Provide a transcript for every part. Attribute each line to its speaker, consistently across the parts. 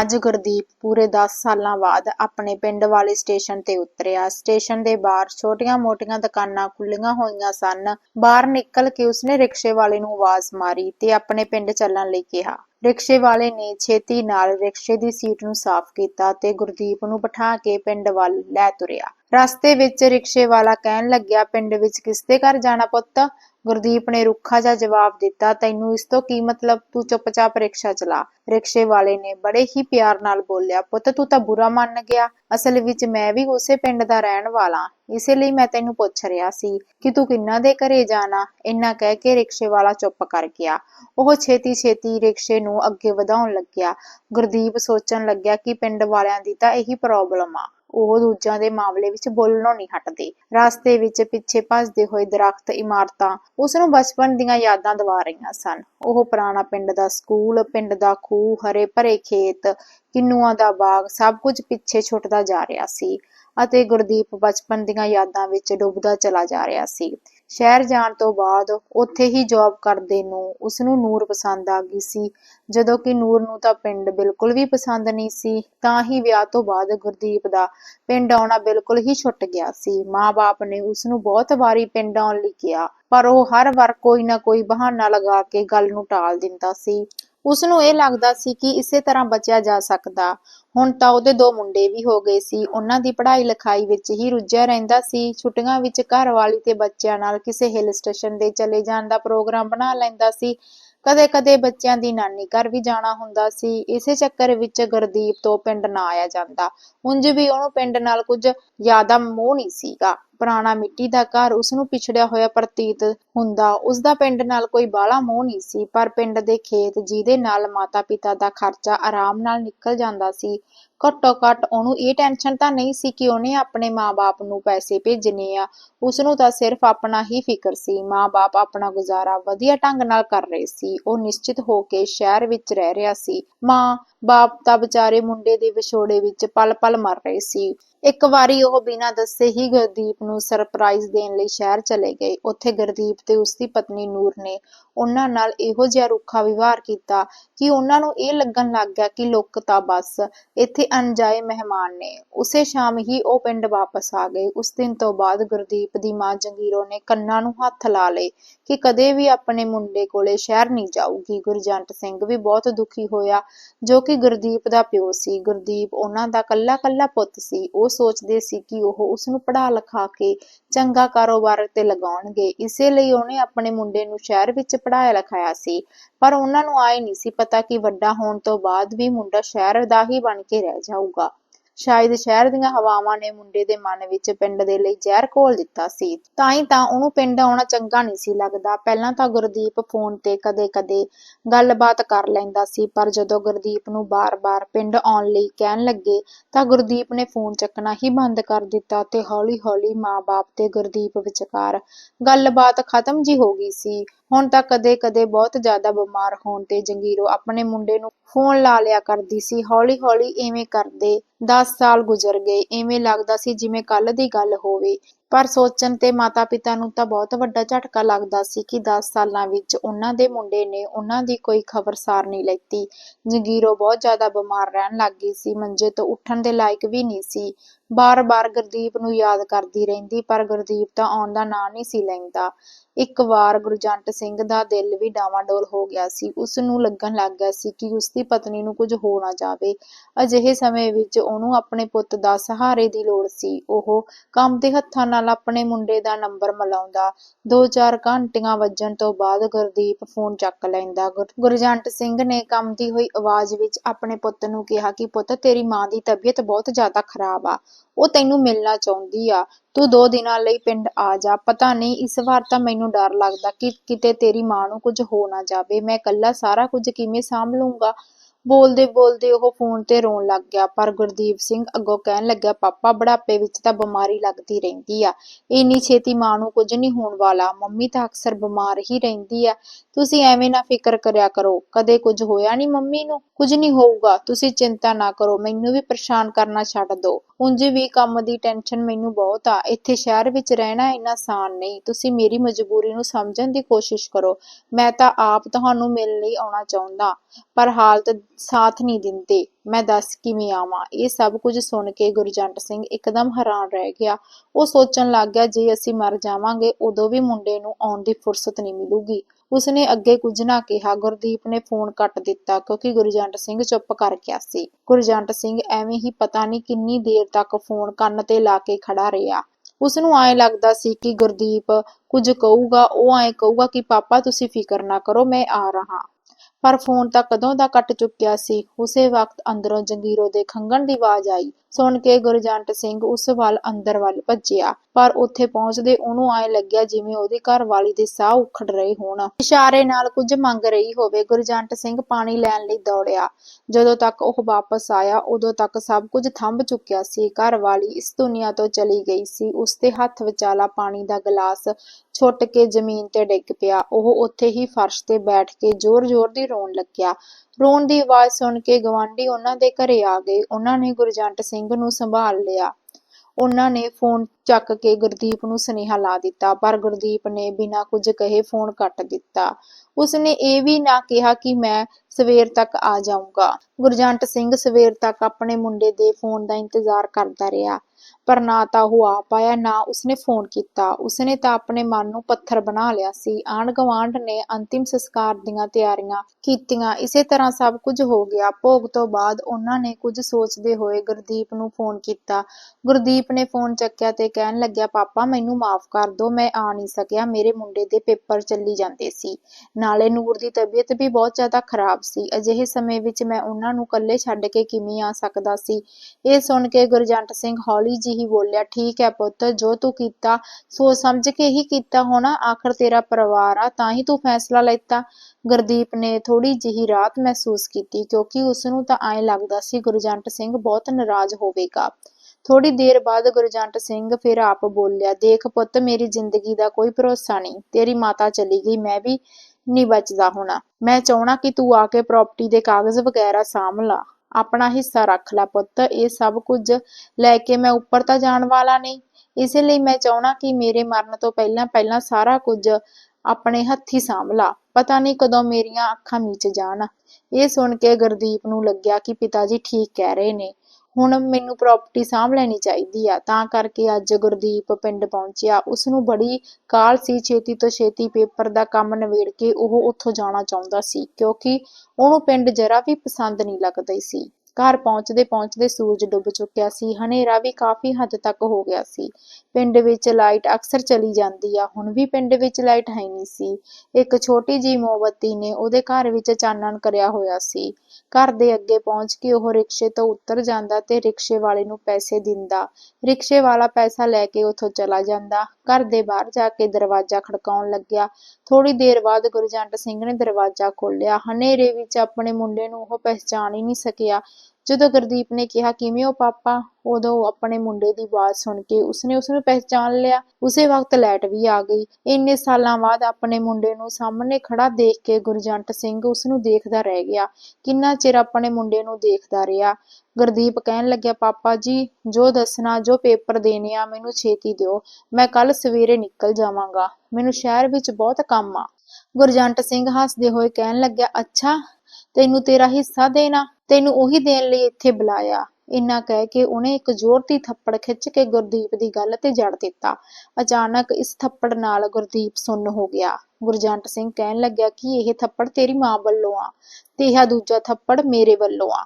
Speaker 1: ਅੱਜ ਗੁਰਦੀਪ ਪੂਰੇ 10 ਸਾਲਾਂ ਬਾਅਦ ਆਪਣੇ ਪਿੰਡ ਵਾਲੇ ਸਟੇਸ਼ਨ ਤੇ ਉਤਰਿਆ। ਸਟੇਸ਼ਨ ਦੇ ਬਾਹਰ ਛੋਟੀਆਂ-ਮੋਟੀਆਂ ਦੁਕਾਨਾਂ ਖੁੱਲੀਆਂ ਹੋਈਆਂ ਸਨ। ਬਾਹਰ ਨਿਕਲ ਕੇ ਉਸਨੇ ਰਿਕਸ਼ੇ ਵਾਲੇ ਨੂੰ ਆਵਾਜ਼ ਮਾਰੀ ਤੇ ਆਪਣੇ ਪਿੰਡ ਚੱਲਣ ਲਈ ਕਿਹਾ। ਰਿਕਸ਼ੇ ਵਾਲੇ ਨੇ ਛੇਤੀ ਨਾਲ ਰਿਕਸ਼ੇ ਦੀ ਸੀਟ ਨੂੰ ਸਾਫ਼ ਕੀਤਾ ਤੇ ਗੁਰਦੀਪ ਨੂੰ ਬਿਠਾ ਕੇ ਪਿੰਡ ਵੱਲ ਲੈ ਤੁਰਿਆ। ਰਸਤੇ ਵਿੱਚ ਰਿਕਸ਼ੇ ਵਾਲਾ ਕਹਿਣ ਲੱਗਿਆ, ਪਿੰਡ ਵਿੱਚ ਕਿਸ ਦੇ ਘਰ ਜਾਣਾ ਪੁੱਤ? ਗੁਰਦੀਪ ਨੇ ਰੁੱਖਾ ਜਿਹਾ ਜਵਾਬ ਦਿੱਤਾ, ਤੈਨੂੰ ਇਸ ਤੋਂ ਕੀ ਮਤਲਬ? ਤੂੰ ਚੁੱਪਚਾਪ ਰਿਕਸ਼ਾ ਚਲਾ। ਰਿਕਸ਼ੇ ਵਾਲੇ ਨੇ ਬੜੇ ਹੀ ਪਿਆਰ ਨਾਲ ਬੋਲਿਆ, ਪੁੱਤ, ਤੂੰ ਤਾਂ ਬੁਰਾ ਮੰਨ ਗਿਆ। ਅਸਲ ਵਿੱਚ ਮੈਂ ਵੀ ਉਸੇ ਪਿੰਡ ਦਾ ਰਹਿਣ ਵਾਲਾ ਇਸੇ ਲਈ ਮੈਂ ਤੈਨੂੰ ਪੁੱਛ ਰਿਹਾ ਸੀ ਕਿ ਤੂੰ ਕਿੰਨਾ ਦੇ ਘਰੇ ਜਾਣਾ? ਇੰਨਾ ਕਹਿ ਕੇ ਰਿਕਸ਼ੇ ਵਾਲਾ ਚੁੱਪ ਕਰ ਗਿਆ। ਉਹ ਛੇਤੀ ਛੇਤੀ ਰਿਕਸ਼ੇ ਨੂੰ ਅੱਗੇ ਵਧਾਉਣ ਲੱਗਿਆ। ਗੁਰਦੀਪ ਸੋਚਣ ਲੱਗਿਆ ਕਿ ਪਿੰਡ ਵਾਲਿਆਂ ਦੀ ਤਾਂ ਇਹੀ ਪ੍ਰੋਬਲਮ ਆ। ਉਹ ਦੂਜਿਆਂ ਦੇ ਮਾਮਲੇ ਵਿੱਚ ਬੋਲਣੋਂ ਨਹੀਂ ਹਟਦੇ। ਰਸਤੇ ਵਿੱਚ ਪਿੱਛੇ ਭੱਜਦੇ ਹੋਏ ਦਰਖਤ, ਇਮਾਰਤਾਂ ਉਸ ਨੂੰ ਬਚਪਨ ਦੀਆਂ ਯਾਦਾਂ ਦਿਵਾ ਰਹੀਆਂ ਸਨ। ਉਹ ਪੁਰਾਣਾ ਪਿੰਡ ਦਾ ਸਕੂਲ, ਪਿੰਡ ਦਾ ਖੂਹ, ਹਰੇ ਭਰੇ ਖੇਤ, ਕਿੰਨੂਆਂ ਦਾ ਬਾਗ, ਸਭ ਕੁਝ ਪਿੱਛੇ ਛੁੱਟਦਾ ਜਾ ਰਿਹਾ ਸੀ ਅਤੇ ਗੁਰਦੀਪ ਬਚਪਨ ਦੀਆਂ ਯਾਦਾਂ ਵਿੱਚ ਡੁੱਬਦਾ ਚਲਾ ਜਾ ਰਿਹਾ ਸੀ। ਸ਼ਹਿਰ ਜਾਣ ਤੋਂ ਬਾਅਦ ਉੱਥੇ ਹੀ ਜੌਬ ਕਰਦੇ ਨੂੰ ਉਸ ਨੂੰ ਨੂਰ ਪਸੰਦ ਆ ਗਈ ਸੀ। ਜਦੋਂ ਕਿ ਨੂਰ ਨੂੰ ਤਾਂ ਪਿੰਡ ਬਿਲਕੁਲ ਵੀ ਪਸੰਦ ਨਹੀਂ ਸੀ, ਤਾਂ ਹੀ ਵਿਆਹ ਤੋਂ ਬਾਅਦ ਗੁਰਦੀਪ ਦਾ ਪਿੰਡ ਆਉਣਾ ਬਿਲਕੁਲ ਹੀ ਛੁੱਟ ਗਿਆ ਸੀ। ਮਾਂ-ਬਾਪ ਨੇ ਉਸ ਨੂੰ ਬਹੁਤ ਵਾਰੀ ਪਿੰਡ ਆਉਣ ਲਈ ਕਿਹਾ, ਪਰ ਉਹ ਹਰ ਵਾਰ ਕੋਈ ਨਾ ਕੋਈ ਬਹਾਨਾ ਲਗਾ ਕੇ ਗੱਲ ਨੂੰ ਟਾਲ ਦਿੰਦਾ ਸੀ। ਉਸ ਨੂੰ ਇਹ ਲੱਗਦਾ ਸੀ ਕਿ ਇਸੇ ਤਰ੍ਹਾਂ ਬਚਿਆ ਜਾ ਸਕਦਾ। ਹੁਣ ਤਾਂ ਉਹਦੇ ਦੋ ਮੁੰਡੇ ਵੀ ਹੋ ਗਏ ਸੀ। ਉਹਨਾਂ ਦੀ ਪੜ੍ਹਾਈ ਲਿਖਾਈ ਵਿੱਚ ਹੀ ਰੁੱਝਿਆ ਰਹਿੰਦਾ ਸੀ। ਛੁੱਟੀਆਂ ਵਿੱਚ ਘਰ ਵਾਲੀ ਤੇ ਬੱਚਿਆਂ ਨਾਲ ਕਿਸੇ ਹਿਲ ਸਟੇਸ਼ਨ ਦੇ ਚਲੇ ਜਾਣ ਦਾ ਪ੍ਰੋਗਰਾਮ ਬਣਾ ਲੈਂਦਾ ਸੀ। ਕਦੇ-ਕਦੇ ਬੱਚਿਆਂ ਦੀ ਨਾਨੀ ਘਰ ਵੀ ਜਾਣਾ ਹੁੰਦਾ ਸੀ। ਇਸੇ ਚੱਕਰ ਵਿੱਚ ਗੁਰਦੀਪ ਤੋਂ ਪਿੰਡ ਨਾ ਆਇਆ ਜਾਂਦਾ। ਉਂਝ ਵੀ ਉਹਨੂੰ ਪਿੰਡ ਨਾਲ ਕੁਝ ਜ਼ਿਆਦਾ ਮੋਹ ਨਹੀਂ ਸੀਗਾ। ਪੁਰਾਣਾ ਮਿੱਟੀ ਦਾ ਘਰ ਉਸ ਨੂੰ ਪਿਛੜਿਆ ਹੋਇਆ ਪ੍ਰਤੀਤ ਹੁੰਦਾ। ਉਸ ਦਾ ਪਿੰਡ ਨਾਲ ਕੋਈ ਬਾਹਲਾ ਮੋਹ ਨਹੀਂ ਸੀ, ਪਰ ਪਿੰਡ ਦੇ ਖੇਤ ਜਿਹਦੇ ਨਾਲ ਮਾਤਾ-ਪਿਤਾ ਦਾ ਖਰਚਾ ਆਰਾਮ ਨਾਲ ਨਿਕਲ ਜਾਂਦਾ ਸੀ। ਘੱਟੋ ਘੱਟ ਉਹਨੂੰ ਇਹ ਟੈਨਸ਼ਨ ਤਾਂ ਨਹੀਂ ਸੀ ਕਿ ਉਹਨੇ ਆਪਣੇ ਮਾਂ-ਬਾਪ ਨੂੰ ਪੈਸੇ ਭੇਜਣੇ ਆ। ਉਸ ਨੂੰ ਤਾਂ ਸਿਰਫ ਆਪਣਾ ਹੀ ਫਿਕਰ ਸੀ। ਮਾਂ-ਬਾਪ ਆਪਣਾ ਗੁਜ਼ਾਰਾ ਵਧੀਆ ਢੰਗ ਨਾਲ ਕਰ ਰਹੇ ਸੀ। ਉਹ ਨਿਸ਼ਚਿਤ ਹੋ ਕੇ ਸ਼ਹਿਰ ਵਿੱਚ ਰਹਿ ਰਿਹਾ ਸੀ। ਮਾਂ ਬਾਪ ਤਾਂ ਵਿਚਾਰੇ ਮੁੰਡੇ ਦੇ ਵਿਛੋੜੇ ਵਿੱਚ ਪਲ-ਪਲ ਮਰ ਰਹੇ ਸੀ। ਇੱਕ ਵਾਰੀ ਉਹ ਬਿਨਾਂ ਦੱਸੇ ਹੀ ਗੁਰਦੀਪ ਨੂੰ ਸਰਪ੍ਰਾਈਜ਼ ਦੇਣ ਲਈ ਸ਼ਹਿਰ ਚਲੇ ਗਏ। ਉੱਥੇ ਗੁਰਦੀਪ ਤੇ ਉਸ ਦੀ ਪਤਨੀ ਨੂਰ ਨੇ ਉਹਨਾਂ ਨਾਲ ਇਹੋ ਜਿਹਾ ਰੁੱਖਾ ਵਿਵਹਾਰ ਕੀਤਾ ਕਿ ਉਹਨਾਂ ਨੂੰ ਇਹ ਲੱਗਣ ਲੱਗ ਗਿਆ ਕਿ ਲੋਕ ਤਾਂ ਬਸ ਇੱਥੇ ਅਣਜਾਏ ਮਹਿਮਾਨ ਨੇ। ਉਸੇ ਸ਼ਾਮ ਹੀ ਉਹ ਪਿੰਡ ਵਾਪਸ ਆ ਗਏ। ਉਸ ਦਿਨ ਤੋਂ ਬਾਅਦ ਗੁਰਦੀਪ ਦੀ ਮਾਂ ਜੰਗੀਰੋ ਨੇ ਕੰਨਾਂ ਨੂੰ ਹੱਥ ਲਾ ਲਏ ਕਿ ਕਦੇ ਵੀ ਆਪਣੇ ਮੁੰਡੇ ਕੋਲੇ ਸ਼ਹਿਰ ਨਹੀਂ ਜਾਊਗੀ। ਗੁਰਜੰਟ ਸਿੰਘ ਵੀ ਬਹੁਤ ਦੁਖੀ ਹੋਇਆ ਜੋ ਕਿ ਗੁਰਦੀਪ ਦਾ ਪਿਓ ਸੀ। ਗੁਰਦੀਪ ਉਹਨਾਂ ਦਾ ਕੱਲਾ-ਕੱਲਾ ਪੁੱਤ ਸੀ। ਉਹ ਸੋਚਦੇ ਸੀ ਕਿ ਉਹ ਉਸ ਨੂੰ ਪੜ੍ਹਾ ਲਿਖਾ ਕੇ ਚੰਗਾ ਕਾਰੋਬਾਰ ਤੇ ਲਗਾਉਣਗੇ। ਇਸੇ ਲਈ ਉਹਨੇ ਆਪਣੇ ਮੁੰਡੇ ਨੂੰ ਸ਼ਹਿਰ ਵਿੱਚ ਪੜ੍ਹਾਇਆ ਲਿਖਾਇਆ ਸੀ। ਪਰ ਉਹਨਾਂ ਨੂੰ ਆਏ ਨਹੀਂ ਸੀ ਪਤਾ ਕਿ ਵੱਡਾ ਹੋਣ ਤੋਂ ਬਾਅਦ ਵੀ ਮੁੰਡਾ ਸ਼ਹਿਰ ਦਾ ਹੀ ਬਣ ਕੇ ਰਹਿ ਜਾਊਗਾ। ਸ਼ਾਇਦ ਸ਼ਹਿਰ ਦੀਆਂ ਹਵਾਵਾਂ ਨੇ ਮੁੰਡੇ ਦੇ ਮਨ ਵਿੱਚ ਪਿੰਡ ਦੇ ਲਈ ਜ਼ਹਿਰ ਘੋਲ ਦਿੱਤਾ ਸੀ। ਤਾਂ ਹੀ ਤਾਂ ਉਹਨੂੰ ਪਿੰਡ ਆਉਣਾ ਚੰਗਾ ਨਹੀਂ ਸੀ ਲੱਗਦਾ। ਪਹਿਲਾਂ ਤਾਂ ਗੁਰਦੀਪ ਫੋਨ ਤੇ ਕਦੇ-ਕਦੇ ਗੱਲਬਾਤ ਕਰ ਲੈਂਦਾ ਸੀ, ਪਰ ਜਦੋਂ ਗੁਰਦੀਪ ਨੂੰ ਬਾਰ-ਬਾਰ ਪਿੰਡ ਆਉਣ ਲਈ ਕਹਿਣ ਲੱਗੇ, ਤਾਂ ਗੁਰਦੀਪ ਨੇ ਫੋਨ ਚੱਕਣਾ ਹੀ ਬੰਦ ਕਰ ਦਿੱਤਾ ਤੇ ਹੌਲੀ-ਹੌਲੀ ਮਾਂ-ਬਾਪ ਤੇ ਗੁਰਦੀਪ ਵਿਚਕਾਰ ਗੱਲਬਾਤ ਖਤਮ ਜੀ ਹੋ ਗਈ ਸੀ। ਹੁਣ ਤਾਂ ਕਦੇ-ਕਦੇ ਬਹੁਤ ਜ਼ਿਆਦਾ ਬਿਮਾਰ ਹੋਣ ਤੇ ਜੰਗੀਰੋ ਆਪਣੇ ਮੁੰਡੇ ਨੂੰ ਫੋਨ ਲਾ ਲਿਆ ਕਰਦੀ ਸੀ ਹੌਲੀ-ਹੌਲੀ ਇਵੇਂ ਕਰਦੇ 10 ਸਾਲ ਗੁਜ਼ਰ ਗਏ, ਇਵੇਂ ਲੱਗਦਾ ਸੀ ਜਿਵੇਂ ਕੱਲ ਦੀ ਗੱਲ ਹੋਵੇ। ਪਰ ਸੋਚਣ ਤੇ ਮਾਤਾ-ਪਿਤਾ ਨੂੰ ਤਾਂ ਬਹੁਤ ਵੱਡਾ ਝਟਕਾ ਲੱਗਦਾ ਸੀ ਕਿ 10 ਸਾਲਾਂ ਵਿੱਚ ਉਹਨਾਂ ਦੇ ਮੁੰਡੇ ਨੇ ਉਹਨਾਂ ਦੀ ਕੋਈ ਖਬਰਸਾਰ ਨਹੀਂ ਲੈਤੀ। ਜੰਗੀਰੋ ਬਹੁਤ ਜ਼ਿਆਦਾ ਬਿਮਾਰ ਰਹਿਣ ਲੱਗ ਗਈ ਸੀ, ਮੰਜੇ ਤੋਂ ਉੱਠਣ ਦੇ ਲਾਇਕ ਵੀ ਨਹੀਂ ਸੀ। ਬਾਰ-ਬਾਰ ਗੁਰਦੀਪ ਨੂੰ ਯਾਦ ਕਰਦੀ ਰਹਿੰਦੀ, ਪਰ ਗੁਰਦੀਪ ਤਾਂ ਆਉਣ ਦਾ ਨਾਂ ਨਹੀਂ ਸੀ ਲੈਂਦਾ। ਇੱਕ ਵਾਰ ਗੁਰਜੰਟ ਸਿੰਘ ਦਾ ਦਿਲ ਵੀ ਡਾਵਾਂਡੋਲ ਹੋ ਗਿਆ ਸੀ। ਉਸ ਨੂੰ ਲੱਗਣ ਲੱਗ ਗਿਆ ਸੀ ਕਿ ਉਸ ਦੀ ਪਤਨੀ ਨੂੰ ਕੁਝ ਹੋ ਨਾ ਜਾਵੇ। ਅਜਿਹੇ ਸਮੇਂ ਵਿੱਚ ਉਹਨੂੰ ਆਪਣੇ ਪੁੱਤ ਦਾ ਸਹਾਰੇ ਦੀ ਲੋੜ ਸੀ। ਉਹ ਕੰਮ ਦੇ ਹੱਥਾਂ ਨਾਲ ਆਪਣੇ ਮੁੰਡੇ ਦਾ ਨੰਬਰ ਮਿਲਾਉਂਦਾ 2-4 ਘੰਟੀਆਂ ਵੱਜਣ ਤੋਂ ਬਾਅਦ ਗੁਰਦੀਪ ਫੋਨ ਚੱਕ ਲੈਂਦਾ। ਗੁਰਜੰਟ ਸਿੰਘ ਨੇ ਕੰਬਦੀ ਹੋਈ ਆਵਾਜ਼ ਵਿੱਚ ਆਪਣੇ ਪੁੱਤ ਨੂੰ ਕਿਹਾ ਕਿ ਪੁੱਤ ਤੇਰੀ ਮਾਂ ਦੀ ਤਬੀਅਤ ਬਹੁਤ ਜ਼ਿਆਦਾ ਖਰਾਬ ਆ, ਉਹ ਤੈਨੂੰ ਮਿਲਣਾ ਚਾਹੁੰਦੀ ਆ, ਤੂੰ ਦੋ ਦਿਨਾਂ ਲਈ ਪਿੰਡ ਆ ਜਾ। ਪਤਾ ਨਹੀਂ, ਇਸ ਵਾਰ ਤਾਂ ਮੈਨੂੰ ਡਰ ਲੱਗਦਾ ਕਿ ਕਿਤੇ ਤੇਰੀ ਮਾਂ ਨੂੰ ਕੁਝ ਹੋ ਨਾ ਜਾਵੇ। ਮੈਂ ਇਕੱਲਾ ਸਾਰਾ ਕੁਝ ਕਿਵੇਂ ਸਾਂਭ ਬੋਲਦੇ ਬੋਲਦੇ ਉਹ ਫੋਨ ਤੇ ਰੋਣ ਲੱਗ ਗਿਆ। ਪਰ ਗੁਰਦੀਪ ਸਿੰਘ ਅੱਗੋਂ ਕਹਿਣ ਲੱਗਿਆ ਪਾਪਾ, ਬੁਢਾਪੇ ਵਿੱਚ ਤਾਂ ਬਿਮਾਰੀ ਲੱਗਦੀ ਰਹਿੰਦੀ ਆ। ਇੰਨੀ ਛੇਤੀ ਮਾਂ ਨੂੰ ਕੁਝ ਨਹੀਂ ਹੋਣ ਵਾਲਾ। ਮੰਮੀ ਤਾਂ ਅਕਸਰ ਬਿਮਾਰ ਹੀ ਰਹਿੰਦੀ ਆ। ਤੁਸੀਂ ਐਵੇਂ ਨਾ ਫਿਕਰ ਕਰਿਆ ਕਰੋ। ਕਦੇ ਕੁਝ ਹੋਇਆ ਨਹੀਂ ਮੰਮੀ ਨੂੰ? ਕੁਝ ਨਹੀਂ ਹੋਊਗਾ। ਤੁਸੀਂ ਚਿੰਤਾ ਨਾ ਕਰੋ। ਮੈਨੂੰ ਵੀ ਪਰੇਸ਼ਾਨ ਕਰਨਾ ਛੱਡ ਦਿਓ ਉਂਝ ਵੀ ਕੰਮ ਦੀ ਟੈਨਸ਼ਨ ਮੈਨੂੰ ਬਹੁਤ ਆ। ਇੱਥੇ ਸ਼ਹਿਰ ਵਿੱਚ ਰਹਿਣਾ ਇੰਨਾ ਆਸਾਨ ਨਹੀਂ। ਤੁਸੀਂ ਮੇਰੀ ਮਜਬੂਰੀ ਨੂੰ ਸਮਝਣ ਦੀ ਕੋਸ਼ਿਸ਼ ਕਰੋ। ਮੈਂ ਤਾਂ ਆਪ ਤੁਹਾਨੂੰ ਮਿਲਣ ਲਈ ਆਉਣਾ ਚਾਹੁੰਦਾ। ਪਰ ਹਾਲਤ ਸਾਥ ਨਹੀਂ ਦਿੰਦੇ। ਮੈਂ ਦੱਸ ਕਿਵੇਂ ਆਵਾਂ? ਇਹ ਸਭ ਕੁਝ ਸੁਣ ਕੇ ਗੁਰਜੰਟ ਸਿੰਘ ਇੱਕਦਮ ਹੈਰਾਨ ਰਹਿ ਗਿਆ। ਉਹ ਸੋਚਣ ਲੱਗ ਗਿਆ, ਜੇ ਅਸੀਂ ਮਰ ਜਾਵਾਂਗੇ, ਉਦੋਂ ਵੀ ਮੁੰਡੇ ਨੂੰ ਆਉਣ ਦੀ ਫੁਰਸਤ ਨਹੀਂ ਮਿਲੂਗੀ। ਉਸਨੇ ਅੱਗੇ ਕੁਝ ਨਾ ਕਿਹਾ। ਗੁਰਦੀਪ ਨੇ ਫੋਨ ਕੱਟ ਦਿੱਤਾ, ਕਿਉਂਕਿ ਗੁਰਜੰਟ ਸਿੰਘ ਚੁੱਪ ਕਰ ਗਿਆ ਸੀ। ਗੁਰਜੰਟ ਸਿੰਘ ਐਵੇਂ ਹੀ ਪਤਾ ਨਹੀਂ ਕਿੰਨੀ ਦੇਰ ਤੱਕ ਫੋਨ ਕੰਨ ਤੇ ਲਾ ਕੇ ਖੜਾ ਰਿਹਾ। ਉਸ ਨੂੰ ਐਂ ਲੱਗਦਾ ਸੀ ਕਿ ਗੁਰਦੀਪ ਕੁਝ ਕਹੂਗਾ। ਉਹ ਐਂ ਕਹੂਗਾ ਕਿ, ਪਾਪਾ, ਤੁਸੀਂ ਫਿਕਰ ਨਾ ਕਰੋ, ਮੈਂ ਆ ਰਹਾ। ਪਰ ਫੋਨ ਤਾਂ ਕਦੋਂ ਦਾ ਕੱਟ ਚੁੱਕਿਆ ਸੀ? ਉਸੇ ਵਕਤ ਅੰਦਰੋਂ ਜੰਗੀਰੋ ਦੇ ਖੰਘਣ ਦੀ ਆਵਾਜ਼ ਆਈ। ਸੁਣ ਕੇ ਗੁਰਜੰਟ ਸਿੰਘ ਉਸ ਵੱਲ ਅੰਦਰ ਵੱਲ ਭੱਜਿਆ, ਪਰ ਉੱਥੇ ਪਹੁੰਚਦੇ ਉਹਨੂੰ ਐਂ ਲੱਗਿਆ ਜਿਵੇਂ ਉਹਦੀ ਘਰ ਵਾਲੀ ਦੇ ਸਾਹ ਉਖੜ ਰਹੇ ਹੋਣ। ਇਸ਼ਾਰੇ ਨਾਲ ਕੁਝ ਮੰਗ ਰਹੀ ਹੋਵੇ, ਗੁਰਜੰਟ ਸਿੰਘ ਪਾਣੀ ਲੈਣ ਲਈ ਦੌੜਿਆ। ਜਦੋਂ ਤੱਕ ਉਹ ਵਾਪਸ ਆਇਆ, ਉਦੋਂ ਤੱਕ ਸਭ ਕੁਝ ਥੰਬ ਚੁੱਕਿਆ ਸੀ। ਘਰ ਵਾਲੀ ਇਸ ਦੁਨੀਆ ਤੋਂ ਚਲੀ ਗਈ ਸੀ। ਉਸਦੇ ਹੱਥ ਵਿਚਾਲਾ ਪਾਣੀ ਦਾ ਗਲਾਸ ਛੁੱਟ ਕੇ ਜ਼ਮੀਨ ਤੇ ਡਿੱਗ ਪਿਆ। ਉਹ ਉੱਥੇ ਹੀ ਫਰਸ਼ ਤੇ ਬੈਠ ਕੇ ਜ਼ੋਰ-ਜ਼ੋਰ ਦੀ ਰੋਣ ਲੱਗਿਆ। ਰੋਣ ਦੀ ਆਵਾਜ਼ ਸੁਣ ਕੇ ਗਵਾਂਢੀ ਉਹਨਾਂ ਦੇ ਘਰੇ ਆ ਗਏ। ਉਹਨਾਂ ਨੇ ਗੁਰਜੰਟ ਸਿੰਘ ਨੂੰ ਸੰਭਾਲ ਲਿਆ। ਉਹਨਾਂ ਨੇ ਫੋਨ ਚੱਕ ਕੇ ਗੁਰਦੀਪ ਨੂੰ ਸੁਨੇਹਾ ਲਾ ਦਿੱਤਾ, ਪਰ ਗੁਰਦੀਪ ਨੇ ਬਿਨਾਂ ਕੁਝ ਕਹੇ ਫੋਨ ਕੱਟ ਦਿੱਤਾ। ਉਸਨੇ ਇਹ ਵੀ ਨਾ ਕਿਹਾ ਕਿ ਮੈਂ ਸਵੇਰ ਤੱਕ ਆ ਜਾਊਂਗਾ। ਗੁਰਜੰਟ ਸਿੰਘ ਸਵੇਰ ਤੱਕ ਆਪਣੇ ਮੁੰਡੇ ਦੇ ਫੋਨ ਦਾ ਇੰਤਜ਼ਾਰ ਕਰਦਾ ਰਿਹਾ। ਪਰ ਨਾ ਤਾਂ ਉਹ ਆ ਪਾਇਆ, ਨਾ ਉਸਨੇ ਫੋਨ ਕੀਤਾ। ਉਸਨੇ ਤਾਂ ਆਪਣੇ ਮਨ ਨੂੰ ਪੱਥਰ ਬਣਾ ਲਿਆ ਸੀ। ਆਂਢ ਗੁਆਂਢ ਨੇ ਅੰਤਿਮ ਸੰਸਕਾਰ ਦੀਆਂ ਤਿਆਰੀਆਂ ਕੀਤੀਆਂ। ਇਸੇ ਤਰ੍ਹਾਂ ਸਭ ਕੁਝ ਹੋ ਗਿਆ। ਭੋਗ ਤੋਂ ਬਾਅਦ ਉਹਨਾਂ ਨੇ ਕੁਝ ਸੋਚਦੇ ਹੋਏ ਗੁਰਦੀਪ ਨੂੰ ਫੋਨ ਕੀਤਾ। ਗੁਰਦੀਪ ਨੇ ਫੋਨ ਚੱਕਿਆ ਤੇ ਕਹਿਣ ਲੱਗਿਆ, ਪਾਪਾ, ਮੈਨੂੰ ਮਾਫ ਕਰ ਦਿਓ ਮੈਂ ਆ ਨਹੀਂ ਸਕਿਆ। ਮੇਰੇ ਮੁੰਡੇ ਦੇ ਪੇਪਰ ਚੱਲੀ ਜਾਂਦੇ ਸੀ। ਨਾਲੇ ਨੂਰ ਦੀ ਤਬੀਅਤ ਵੀ ਬਹੁਤ ਜ਼ਿਆਦਾ ਖਰਾਬ ਸੀ। ਅਜਿਹੇ ਸਮੇਂ ਵਿੱਚ ਮੈਂ ਉਹਨਾਂ ਨੂੰ ਇਕੱਲੇ ਛੱਡ ਕੇ ਕਿਵੇਂ ਆ ਸਕਦਾ ਸੀ? ਇਹ ਸੁਣ ਕੇ ਗੁਰਜੰਟ ਸਿੰਘ ਹੌਲੀ ਜਿਹੀ ਬੋਲਿਆ, ਠੀਕ ਹੈ ਪੁੱਤ, ਜੋ ਤੂੰ ਕੀਤਾ, ਸੋਚ ਸਮਝ ਕੇ ਹੀ ਕੀਤਾ ਹੋਣਾ, ਆਖਰ ਤੇਰਾ ਪਰਿਵਾਰ ਆ, ਤਾਂ ਹੀ ਤੂੰ ਫੈਸਲਾ ਲੈਤਾ। ਗੁਰਦੀਪ ਨੇ ਥੋੜੀ ਜਿਹੀ ਰਾਹਤ ਮਹਿਸੂਸ ਕੀਤੀ, ਕਿਉਂਕਿ ਉਸ ਨੂੰ ਤਾਂ ਐਂ ਲੱਗਦਾ ਸੀ ਗੁਰਜੰਟ ਸਿੰਘ ਬਹੁਤ ਨਾਰਾਜ਼ ਹੋਵੇਗਾ। ਥੋੜੀ ਦੇਰ ਬਾਅਦ ਗੁਰਜੰਟ ਸਿੰਘ ਫਿਰ ਆਪ ਬੋਲਿਆ, ਦੇਖ ਪੁੱਤ, ਮੇਰੀ ਜ਼ਿੰਦਗੀ ਦਾ ਕੋਈ ਭਰੋਸਾ ਨਹੀਂ, ਤੇਰੀ ਮਾਤਾ ਚਲੀ ਗਈ, ਮੈਂ ਵੀ ਨਹੀਂ ਬਚਦਾ ਹੋਣਾ। ਮੈਂ ਚਾਹਣਾ ਕਿ ਤੂੰ ਆ ਕੇ ਪ੍ਰਾਪਰਟੀ ਦੇ ਕਾਗਜ਼ ਵਗੈਰਾ ਸਾਂਭ ਲਾ। ਆਪਣਾ ਹਿੱਸਾ ਰੱਖ ਲੈ ਪੁੱਤ। ਇਹ ਸਭ ਕੁਝ ਲੈ ਕੇ ਮੈਂ ਉੱਪਰ ਤਾਂ ਜਾਣ ਵਾਲਾ ਨਹੀਂ। ਇਸੇ ਲਈ ਮੈਂ ਚਾਹਣਾ ਕਿ ਮੇਰੇ ਮਰਨ ਤੋਂ ਪਹਿਲਾਂ ਪਹਿਲਾਂ ਸਾਰਾ ਕੁਝ ਆਪਣੇ ਹੱਥੀ ਸਾਂਭ ਲਾ। ਪਤਾ ਨਹੀਂ ਕਦੋਂ ਮੇਰੀਆਂ ਅੱਖਾਂ ਮੀਚ ਜਾਣ। ਇਹ ਸੁਣ ਕੇ ਗੁਰਦੀਪ ਨੂੰ ਲੱਗਿਆ ਕਿ ਪਿਤਾ ਜੀ ਠੀਕ ਕਹਿ ਰਹੇ ਨੇ। ਹੁਣ ਮੈਨੂੰ ਪ੍ਰਾਪਰਟੀ ਸਾਂਭ ਲੈਣੀ ਚਾਹੀਦੀ ਆ। ਤਾਂ ਕਰਕੇ ਅੱਜ ਗੁਰਦੀਪ ਪਿੰਡ ਪਹੁੰਚਿਆ। ਉਸ ਨੂੰ ਬੜੀ ਕਾਲ ਸੀ ਛੇਤੀ ਤੋਂ ਛੇਤੀ ਪੇਪਰ ਦਾ ਕੰਮ ਨਿਬੇੜ ਕੇ ਉਹ ਉੱਥੋਂ ਜਾਣਾ ਚਾਹੁੰਦਾ ਸੀ, ਕਿਉਂਕਿ ਉਹਨੂੰ ਪਿੰਡ ਜਰਾ ਵੀ ਪਸੰਦ ਨਹੀਂ ਲੱਗਦਾ ਸੀ। ਘਰ ਪਹੁੰਚਦੇ ਪਹੁੰਚਦੇ ਸੂਰਜ ਡੁੱਬ ਚੁੱਕਿਆ ਸੀ। ਹਨੇਰਾ ਵੀ ਕਾਫੀ ਹੱਦ ਤੱਕ ਹੋ ਗਿਆ ਸੀ। ਪਿੰਡ ਵਿੱਚ ਲਾਈਟ ਅਕਸਰ ਚਲੀ ਜਾਂਦੀ ਆ, ਹੁਣ ਵੀ ਪਿੰਡ ਵਿੱਚ ਲਾਈਟ ਹੈ ਨਹੀਂ ਸੀ। ਇੱਕ ਛੋਟੀ ਜਿਹੀ ਮੋਮਬੱਤੀ ਨੇ ਉਹਦੇ ਘਰ ਵਿੱਚ ਚਾਨਣ ਕਰਿਆ ਹੋਇਆ ਸੀ। ਘਰ ਦੇ ਅੱਗੇ ਪਹੁੰਚ ਕੇ ਉਹ ਰਿਕਸ਼ੇ ਤੋਂ ਉਤਰ ਜਾਂਦਾ ਤੇ ਰਿਕਸ਼ੇ ਵਾਲੇ ਨੂੰ ਪੈਸੇ ਦਿੰਦਾ। ਰਿਕਸ਼ੇ ਵਾਲਾ ਪੈਸਾ ਲੈ ਕੇ ਉੱਥੋਂ ਚਲਾ ਜਾਂਦਾ। ਘਰ ਦੇ ਬਾਹਰ ਜਾ ਕੇ ਦਰਵਾਜ਼ਾ ਖੜਕਾਉਣ ਲੱਗਿਆ। ਥੋੜੀ ਦੇਰ ਬਾਅਦ ਗੁਰਜੰਟ ਸਿੰਘ ਨੇ ਦਰਵਾਜ਼ਾ ਖੋਲ੍ਹਿਆ। ਹਨੇਰੇ ਵਿੱਚ ਆਪਣੇ ਮੁੰਡੇ ਨੂੰ ਉਹ ਪਹਿਚਾਣ ਹੀ ਨਹੀਂ ਸਕਿਆ। ਜਦੋਂ ਗੁਰਦੀਪ ਨੇ ਕਿਹਾ, ਕਿਵੇਂ ਹੋ ਪਾਪਾ? ਉਦੋਂ ਆਪਣੇ ਮੁੰਡੇ ਦੀ ਆਵਾਜ਼ ਸੁਣ ਕੇ ਉਸਨੇ ਉਸਨੂੰ ਪਹਿਚਾਨ ਲਿਆ। ਉਸੇ ਵਕਤ ਲਾਈਟ ਵੀ ਆ ਗਈ। ਇੰਨੇ ਸਾਲਾਂ ਬਾਅਦ ਆਪਣੇ ਮੁੰਡੇ ਨੂੰ ਸਾਹਮਣੇ ਖੜਾ ਦੇਖ ਕੇ ਗੁਰਜੰਟ ਸਿੰਘ ਉਸਨੂੰ ਦੇਖਦਾ ਰਹਿ ਗਿਆ। ਕਿੰਨਾ ਚਿਰ ਆਪਣੇ ਮੁੰਡੇ ਨੂੰ ਦੇਖਦਾ ਰਿਹਾ। ਗੁਰਦੀਪ ਕਹਿਣ ਲੱਗਿਆ, ਪਾਪਾ ਜੀ, ਜੋ ਦੱਸਣਾ, ਜੋ ਪੇਪਰ ਦੇਣੇ ਆ, ਮੈਨੂੰ ਛੇਤੀ ਦਿਓ। ਮੈਂ ਕੱਲ ਸਵੇਰੇ ਨਿਕਲ ਜਾਵਾਂਗਾ। ਮੈਨੂੰ ਸ਼ਹਿਰ ਵਿੱਚ ਬਹੁਤ ਕੰਮ ਆ। ਗੁਰਜੰਟ ਸਿੰਘ ਹੱਸਦੇ ਹੋਏ ਕਹਿਣ ਲੱਗਿਆ, ਅੱਛਾ ਤੈਨੂੰ ਤੇਰਾ ਹਿੱਸਾ ਦੇਣਾ, ਤੈਨੂੰ ਉਹੀ ਦੇਣ ਲਈ ਇੱਥੇ ਬੁਲਾਇਆ। ਇੰਨਾ ਕਹਿ ਕੇ ਉਹਨੇ ਇੱਕ ਜ਼ੋਰ ਦੀ ਥੱਪੜ ਖਿੱਚ ਕੇ ਗੁਰਦੀਪ ਦੀ ਗੱਲ ਤੇ ਜੜ ਦਿੱਤਾ। ਅਚਾਨਕ ਇਸ ਥੱਪੜ ਨਾਲ ਗੁਰਦੀਪ ਸੁੰਨ ਹੋ ਗਿਆ। ਗੁਰਜੰਟ ਸਿੰਘ ਕਹਿਣ ਲੱਗਿਆ ਕਿ ਇਹ ਥੱਪੜ ਤੇਰੀ ਮਾਂ ਵੱਲੋਂ ਆ ਤੇ ਇਹ ਦੂਜਾ ਥੱਪੜ ਮੇਰੇ ਵੱਲੋਂ ਆ।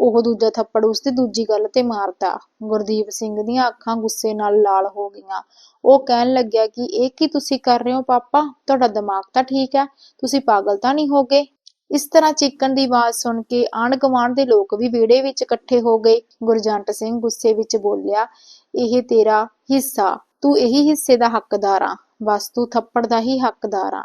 Speaker 1: ਉਹ ਦੂਜਾ ਥੱਪੜ ਉਸਦੀ ਦੂਜੀ ਗੱਲ ਤੇ ਮਾਰਤਾ ਗੁਰਦੀਪ ਸਿੰਘ ਦੀਆਂ ਅੱਖਾਂ ਗੁੱਸੇ ਨਾਲ ਲਾਲ ਹੋ ਗਈਆਂ। ਉਹ ਕਹਿਣ ਲੱਗਿਆ ਕਿ ਇਹ ਕੀ ਤੁਸੀਂ ਕਰ ਰਹੇ ਹੋ ਪਾਪਾ? ਤੁਹਾਡਾ ਦਿਮਾਗ ਤਾਂ ਠੀਕ ਹੈ। ਤੁਸੀਂ ਪਾਗਲ ਤਾਂ ਨਹੀਂ ਹੋਗੇ? ਇਸ ਤਰ੍ਹਾਂ ਚੀਕਣ ਦੀ ਆਵਾਜ਼ ਸੁਣ ਕੇ ਆਂਢ ਗੁਆਂਢ ਦੇ ਲੋਕ ਵੀ ਵਿਹੜੇ ਵਿੱਚ ਇਕੱਠੇ ਹੋ ਗਏ। ਗੁਰਜੰਟ ਸਿੰਘ ਗੁੱਸੇ ਵਿੱਚ ਬੋਲਿਆ, ਇਹ ਤੇਰਾ ਹਿੱਸਾ, ਤੂੰ ਇਹੀ ਹਿੱਸੇ ਦਾ ਹੱਕਦਾਰ ਆ, ਬਸ ਤੂੰ ਥੱਪੜ ਦਾ ਹੀ ਹੱਕਦਾਰ ਆ।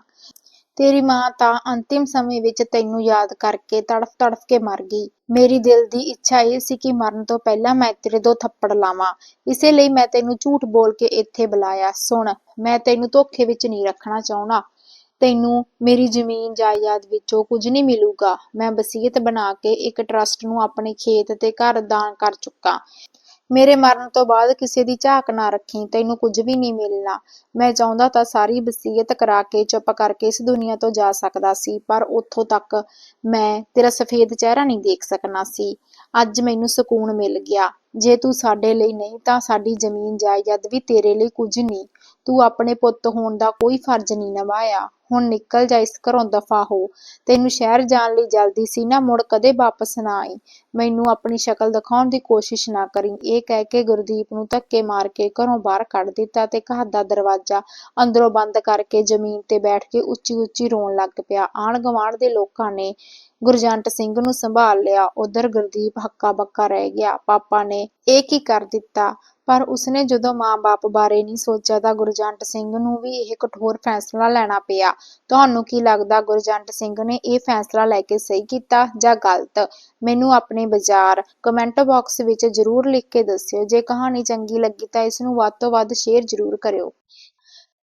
Speaker 1: ਤੇਰੀ ਮਾਂ ਤਾਂ ਅੰਤਿਮ ਸਮੇਂ ਵਿੱਚ ਤੈਨੂੰ ਯਾਦ ਕਰਕੇ ਤੜਫ ਤੜਫ ਕੇ ਮਰ ਗਈ। ਮੇਰੀ ਦਿਲ ਦੀ ਇੱਛਾ ਇਹ ਸੀ ਕਿ ਮਰਨ ਤੋਂ ਪਹਿਲਾਂ ਮੈਂ ਤੇਰੇ ਦੋ ਥੱਪੜ ਲਾਵਾਂ। ਇਸੇ ਲਈ ਮੈਂ ਤੈਨੂੰ ਝੂਠ ਬੋਲ ਕੇ ਇੱਥੇ ਬੁਲਾਇਆ। ਸੁਣ, ਮੈਂ ਤੈਨੂੰ ਧੋਖੇ ਵਿੱਚ ਨਹੀਂ ਰੱਖਣਾ ਚਾਹੁੰਦਾ। ਤੈਨੂੰ ਮੇਰੀ ਜ਼ਮੀਨ ਜਾਇਦਾਦ ਵਿੱਚੋਂ ਕੁਝ ਨਹੀਂ ਮਿਲੂਗਾ। ਮੈਂ ਵਸੀਅਤ ਬਣਾ ਕੇ ਇੱਕ ਟਰਸਟ ਨੂੰ ਆਪਣੇ ਖੇਤ ਤੇ ਘਰ ਦਾਨ ਕਰ ਚੁੱਕਾ। ਮੇਰੇ ਮਰਨ ਤੋਂ ਬਾਅਦ ਕਿਸੇ ਦੀ ਝਾਕ ਨਾ ਰੱਖੀ, ਤੈਨੂੰ ਕੁਝ ਵੀ ਨਹੀਂ ਮਿਲਣਾ। ਮੈਂ ਚਾਹੁੰਦਾ ਤਾਂ ਸਾਰੀ ਵਸੀਅਤ ਕਰਾ ਕੇ ਚੁੱਪ ਕਰਕੇ ਇਸ ਦੁਨੀਆ ਤੋਂ ਜਾ ਸਕਦਾ ਸੀ, ਪਰ ਉੱਥੋਂ ਤੱਕ ਮੈਂ ਤੇਰਾ ਸਫੇਦ ਚਿਹਰਾ ਨਹੀਂ ਦੇਖ ਸਕਣਾ ਸੀ। ਅੱਜ ਮੈਨੂੰ ਸਕੂਨ ਮਿਲ ਗਿਆ। ਜੇ ਤੂੰ ਸਾਡੇ ਲਈ ਨਹੀਂ ਤਾਂ ਸਾਡੀ ਜ਼ਮੀਨ ਜਾਇਦਾਦ ਵੀ ਤੇਰੇ ਲਈ ਕੁਝ ਨਹੀਂ। ਤੂੰ ਆਪਣੇ ਪੁੱਤ ਹੋਣ ਦਾ ਕੋਈ ਫਰਜ਼ ਨਹੀਂ ਨਿਭਾਇਆ ਹੁਣ ਨਿਕਲ ਜਾ ਇਸ ਘਰੋਂ ਦਫਾ ਹੋ। ਤੈਨੂੰ ਸ਼ਹਿਰ ਜਾਣ ਲਈ ਜਲਦੀ ਸੀ ਨਾ, ਮੁੜ ਕਦੇ ਵਾਪਸ ਨਾ ਆਈ। ਮੈਨੂੰ ਆਪਣੀ ਸ਼ਕਲ ਦਿਖਾਉਣ ਦੀ ਕੋਸ਼ਿਸ਼ ਨਾ ਕਰੀ। ਇਹ ਕਹਿ ਕੇ ਗੁਰਦੀਪ ਨੂੰ ਧੱਕੇ ਮਾਰ ਕੇ ਘਰੋਂ ਬਾਹਰ ਕੱਢ ਦਿੱਤਾ ਤੇ ਘਰ ਦਾ ਦਰਵਾਜ਼ਾ ਅੰਦਰੋਂ ਬੰਦ ਕਰਕੇ ਜ਼ਮੀਨ ਤੇ ਬੈਠ ਕੇ ਉੱਚੀ ਉੱਚੀ ਰੋਣ ਲੱਗ ਪਿਆ। ਆਂਢ ਗੁਆਂਢ ਦੇ ਲੋਕਾਂ ਨੇ ਗੁਰਜੰਟ ਸਿੰਘ ਨੂੰ ਸੰਭਾਲ ਲਿਆ। ਉਧਰ ਗੁਰਦੀਪ ਹੱਕਾ ਬੱਕਾ ਰਹਿ ਗਿਆ। ਪਾਪਾ ਨੇ ਇਹ ਕੀ ਕਰ ਦਿੱਤਾ? ਪਰ ਉਸਨੇ ਜਦੋਂ ਮਾਂ-ਬਾਪ ਬਾਰੇ ਨਹੀਂ ਸੋਚਿਆ ਤਾਂ ਗੁਰਜੰਟ ਸਿੰਘ ਨੂੰ ਵੀ ਇਹ ਕਠੋਰ ਫੈਸਲਾ ਲੈਣਾ ਪਿਆ। ਤੁਹਾਨੂੰ ਕੀ ਲੱਗਦਾ ਗੁਰਜੰਟ ਸਿੰਘ ਨੇ ਇਹ ਫੈਸਲਾ ਲੈ ਕੇ ਸਹੀ ਕੀਤਾ ਜਾਂ ਗਲਤ? ਮੈਨੂੰ ਆਪਣੇ ਵਿਚਾਰ ਕਮੈਂਟ ਬਾਕਸ ਵਿੱਚ ਜ਼ਰੂਰ ਲਿਖ ਕੇ ਦੱਸਿਓ। ਜੇ ਕਹਾਣੀ ਚੰਗੀ ਲੱਗੀ ਤਾਂ ਇਸ ਨੂੰ ਵੱਧ ਤੋਂ ਵੱਧ ਸ਼ੇਅਰ ਜ਼ਰੂਰ ਕਰਿਓ।